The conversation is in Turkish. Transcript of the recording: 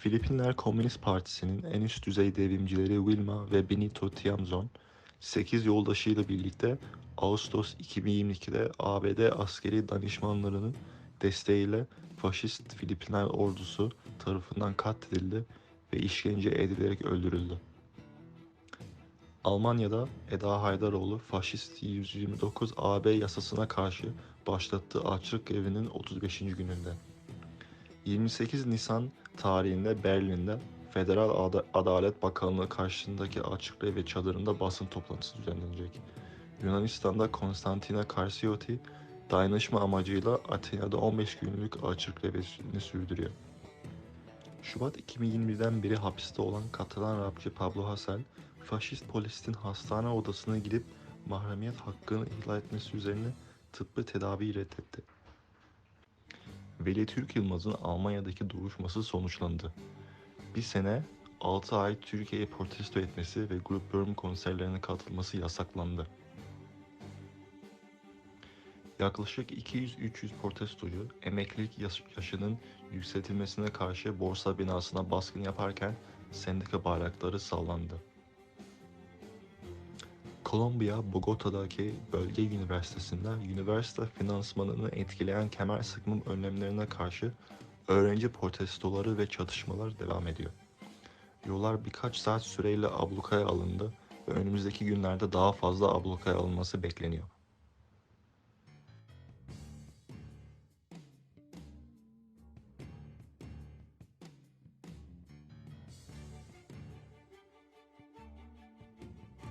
Filipinler Komünist Partisi'nin en üst düzey devrimcileri Wilma ve Benito Tiamzon, 8 yoldaşıyla birlikte Ağustos 2022'de ABD askeri danışmanlarının desteğiyle faşist Filipinler ordusu tarafından katledildi ve işkence edilerek öldürüldü. Almanya'da Eda Haydaroğlu faşist 129 AB yasasına karşı başlattığı açlık grevinin 35. gününde. 28 Nisan tarihinde Berlin'de Federal Ada- Adalet Bakanlığı karşısındaki açık ve çadırında basın toplantısı düzenlenecek. Yunanistan'da Konstantina Karsioti dayanışma amacıyla Atina'da 15 günlük açık grevini sürdürüyor. Şubat 2021'den beri hapiste olan Katalan rapçi Pablo Hasél, faşist polisin hastane odasına gidip mahremiyet hakkını ihlal etmesi üzerine tıbbi tedaviyi reddetti. Veli Türk Yılmaz'ın Almanya'daki duruşması sonuçlandı. Bir sene 6 ay Türkiye'yi protesto etmesi ve Grup Böhm konserlerine katılması yasaklandı. Yaklaşık 200-300 protestocu emeklilik yaş- yaşının yükseltilmesine karşı borsa binasına baskın yaparken sendika bayrakları sallandı. Kolombiya, Bogota'daki bölge üniversitesinde üniversite finansmanını etkileyen kemer sıkma önlemlerine karşı öğrenci protestoları ve çatışmalar devam ediyor. Yollar birkaç saat süreyle ablukaya alındı ve önümüzdeki günlerde daha fazla ablukaya alınması bekleniyor.